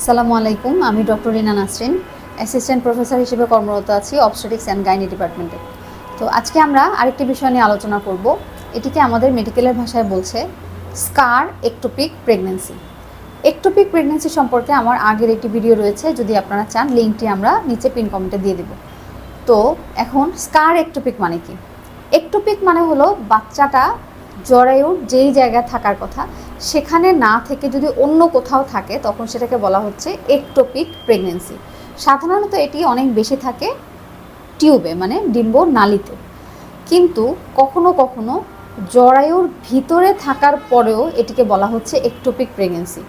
আসসালামু আলাইকুম, আমি doctor Rina Nasrin assistant professor হিসেবে কর্মরত আছি অবস্টেটিক্স অ্যান্ড গাইনি ডিপার্টমেন্টে তো আজকে আমরা আরেকটি বিষয় নিয়ে আলোচনা করব, এটিকে আমাদের মেডিকেলের ভাষায় বলছে scar ectopic pregnancy ectopic pregnancy সম্পর্কে আমার আগের একটি ভিডিও রয়েছে, যদি আপনারা চান লিঙ্কটি আমরা নিচে পিন কমেন্টে দিয়ে দেব। তো এখন স্কার একটোপিক মানে কি? একটোপিক মানে হলো বাচ্চাটা জরায়ুর যেই জায়গায় থাকার কথা, সেখানে না থেকে যদি অন্য কোথাও থাকে, তখন সেটাকে বলা হচ্ছে একটোপিক প্রেগনেন্সি সাধারণত এটি অনেক বেশি থাকে টিউবে মানে ডিম্ব নালিতে। কিন্তু কখনো কখনো জরায়ুর ভিতরে থাকার পরেও এটিকে বলা হচ্ছে একটোপিক প্রেগনেন্সি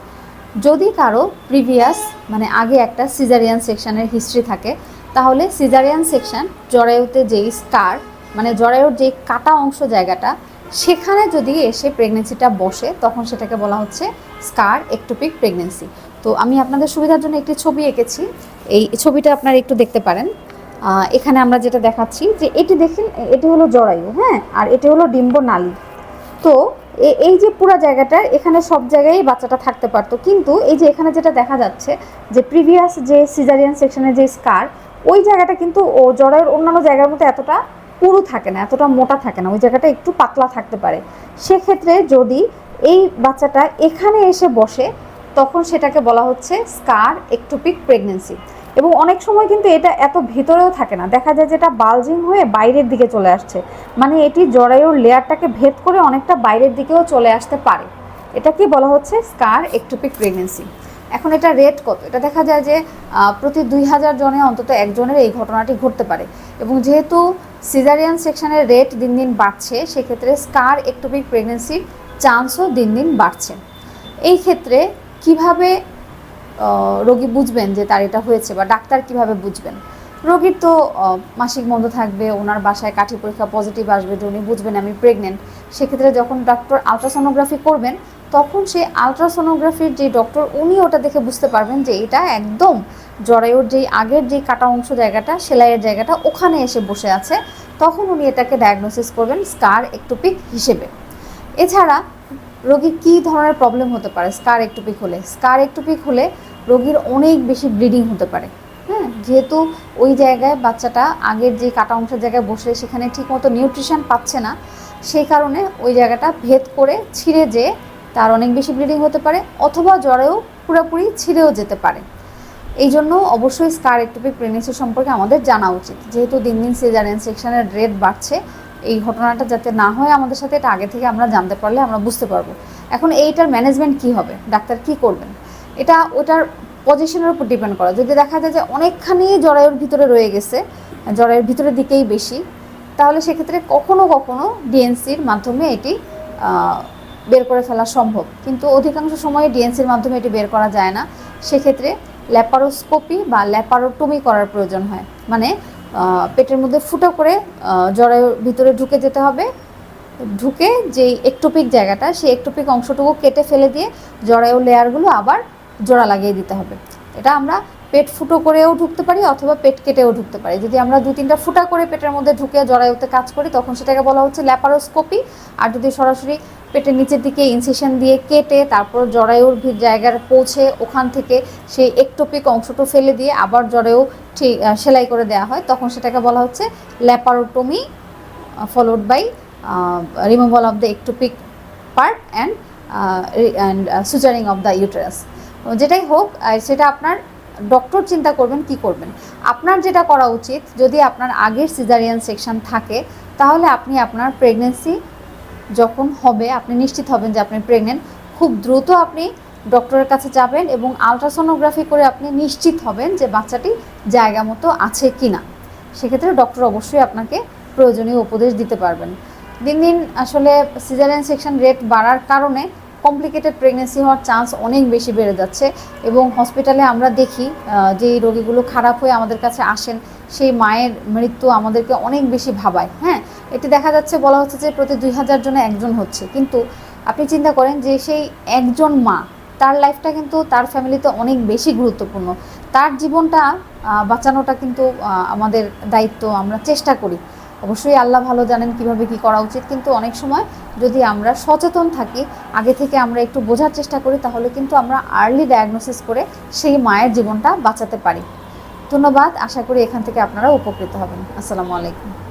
যদি কারও প্রিভিয়াস মানে আগে একটা সিজারিয়ান সেকশানের হিস্ট্রি থাকে, তাহলে সিজারিয়ান সেকশন জরায়ুতে যেই স্কার মানে জরায়ুর যেই কাটা অংশ জায়গাটা সেখানে যদি এসে প্রেগনেন্সিটা বসে, তখন সেটাকে বলা হচ্ছে স্কার একটোপিক প্রেগনেন্সি তো আমি আপনাদের সুবিধার জন্য একটি ছবি এঁকেছি। এই ছবিটা আপনারা একটু দেখতে পারেন। এখানে আমরা যেটা দেখাচ্ছি যে এটি দেখেন, এটি হলো জরায়ু হ্যাঁ? আর এটি হলো ডিম্ব নালী। তো এই যে পুরো জায়গাটা, এখানে সব জায়গায় বাচ্চাটা থাকতে পারতো। কিন্তু এই যে এখানে যেটা দেখা যাচ্ছে যে প্রিভিয়াস যে সিজারিয়ান সেকশনের যে স্কার ওই জায়গাটা কিন্তু ও জরায়ুর অন্যান্য জায়গার মতো এতটা পুরু থাকে না, এতটা মোটা থাকে না, ওই জায়গাটা একটু পাতলা থাকতে পারে। সেক্ষেত্রে যদি এই বাচ্চাটা এখানে এসে বসে, তখন সেটাকে বলা হচ্ছে স্কার একটোপিক প্রেগনেন্সি এবং অনেক সময় কিন্তু এটা এত ভেতরেও থাকে না, দেখা যায় যেটা বালজিং হয়ে বাইরের দিকে চলে আসছে। মানে এটি জরায়ুর লেয়ারটাকে ভেদ করে অনেকটা বাইরের দিকেও চলে আসতে পারে। এটাকে বলা হচ্ছে স্কার একটোপিক প্রেগনেন্সি এখন এটা রেট কত? এটা দেখা যায় যে প্রতি দুই হাজার জনে অন্তত একজনের এই ঘটনাটি ঘটতে পারে। এবং যেহেতু সিজারিয়ান সেকশনের রেট দিন দিন বাড়ছে, সেক্ষেত্রে স্কার একটোপিক প্রেগনেন্সির চান্সও দিন দিন বাড়ছে। এই ক্ষেত্রে কীভাবে রোগী বুঝবেন যে তার এটা হয়েছে বা ডাক্তার কীভাবে বুঝবেন? রোগীর তো মাসিক বন্ধ থাকবে, ওনার বাসায় কাঠি পরীক্ষা পজিটিভ আসবে যে উনি বুঝবেন আমি প্রেগনেন্ট সেক্ষেত্রে যখন ডক্টর আলট্রাসোনোগ্রাফি করবেন তখন সেই আলট্রাসোনোগ্রাফির যে ডক্টর উনি ওটা দেখে বুঝতে পারবেন যে এটা একদম জরায়ুর যেই আগের যেই কাটা অংশ জায়গাটা, সেলাইয়ের জায়গাটা ওখানে এসে বসে আছে। তখন উনি এটাকে ডায়াগনোসিস করবেন স্কার একটোপিক হিসেবে। এছাড়া রোগীর কী ধরনের প্রবলেম হতে পারে? স্কার একটোপিক হলে। স্কার একটোপিক হলে রোগীর অনেক বেশি ব্লিডিং হতে পারে। হ্যাঁ যেহেতু ওই জায়গায় বাচ্চাটা আগের যে কাটা অংশের জায়গায় বসে সেখানে ঠিকমতো নিউট্রিশন পাচ্ছে না, সেই কারণে ওই জায়গাটা ভেদ করে ছিঁড়ে যেয়ে তার অনেক বেশি ব্লিডিং হতে পারে, অথবা জ্বরেও পুরোপুরি ছিঁড়েও যেতে পারে। এই জন্য অবশ্যই স্কার একটোপিক প্রেগনেন্সি সম্পর্কে আমাদের জানা উচিত। যেহেতু দিন দিন সিজারিয়ান ইনসেকশনের রেট বাড়ছে, এই ঘটনাটা যাতে না হয় আমাদের সাথে, এটা আগে থেকে আমরা জানতে পারলে আমরা বুঝতে পারব। এখন এইটার ম্যানেজমেন্ট কি হবে? ডাক্তার কি করবেন? এটা, ওটার পজিশনের উপর ডিপেন্ড করে। যদি দেখা যায় যে অনেকখানি জরায়ুর ভিতরে রয়ে গেছে জরায়ুর ভিতরের দিকেই বেশি, তাহলে সেক্ষেত্রে কখনো কখনো ডিএনসির মাধ্যমে এটি বের করে ফেলা সম্ভব। কিন্তু অধিকাংশ সময়ে ডিএনসির মাধ্যমে এটি বের করা যায় না। সেক্ষেত্রে ল্যাপারোস্কোপি বা ল্যাপারোটমি করার প্রয়োজন হয়। মানে পেটের মধ্যে ফুটো করে জরায়ুর ভিতরে ঢুকে যেতে হবে। ঢুকে যেই একটোপিক জায়গাটা, সেই একটোপিক অংশটুকু কেটে ফেলে দিয়ে জরায়ু লেয়ারগুলো আবার জোড়া লাগিয়ে দিতে হবে। এটা আমরা পেট ফুটো করেও ঢুকতে পারি অথবা পেট কেটেও ঢুকতে পারি। যদি আমরা দু তিনটা ফুটা করে পেটের মধ্যে ঢুকে জরায়ুতে কাজ করি তখন সেটাকে বলা হচ্ছে ল্যাপারোস্কোপি। আর যদি সরাসরি পেটের নিচের দিকে ইনসেশন দিয়ে কেটে তারপর জরায়ুর ভি- জায়গায় পৌঁছে ওখান থেকে সেই একটোপিক অংশটা ফেলে দিয়ে আবার জরায়ু ঠিক সেলাই করে দেওয়া হয় তখন সেটাকে বলা হচ্ছে laparotomy followed by uh, of the ectopic ectopic and and uh, of the তো যেটাই হোক সেটা আপনার ডক্টর চিন্তা করবেন, কি করবেন? আপনার যেটা করা উচিত, যদি আপনার আগের সিজারিয়ান সেকশন থাকে, তাহলে আপনি আপনার প্রেগনেন্সি যখন হবে, আপনি নিশ্চিত হবেন যে আপনি প্রেগনেন্ট খুব দ্রুত আপনি ডক্টরের কাছে যাবেন এবং আলট্রাসোনোগ্রাফি করে আপনি নিশ্চিত হবেন যে বাচ্চাটি জায়গা মতো আছে কি না সেক্ষেত্রে ডক্টর অবশ্যই আপনাকে প্রয়োজনীয় উপদেশ দিতে পারবেন। দিন দিন আসলে সিজারিয়ান সেকশন রেট বাড়ার কারণে কমপ্লিকেটেড প্রেগনেন্সি হওয়ার চান্স অনেক বেশি বেড়ে যাচ্ছে এবং হসপিটালে আমরা দেখি যে রোগীগুলো খারাপ হয়ে আমাদের কাছে আসেন, সেই মায়ের মৃত্যু আমাদেরকে অনেক বেশি ভাবায়। হ্যাঁ এটি দেখা যাচ্ছে বলা হচ্ছে যে প্রতি দুই হাজার জনে একজন হচ্ছে। কিন্তু আপনি চিন্তা করেন যে সেই একজন মা, তার লাইফটা কিন্তু তার ফ্যামিলিতে অনেক বেশি গুরুত্বপূর্ণ। তার জীবনটা বাঁচানোটা কিন্তু আমাদের দায়িত্ব, আমরা চেষ্টা করি। অবশ্যই আল্লাহ ভালো জানেন কীভাবে কি করা উচিত, কিন্তু অনেক সময় যদি আমরা সচেতন থাকি, আগে থেকে আমরা একটু বোঝার চেষ্টা করি, তাহলে কিন্তু আমরা আর্লি ডায়াগনোসিস করে সেই মায়ের জীবনটা বাঁচাতে পারি। ধন্যবাদ, আশা করি এখান থেকে আপনারা উপকৃত হবেন। আসসালামু আলাইকুম।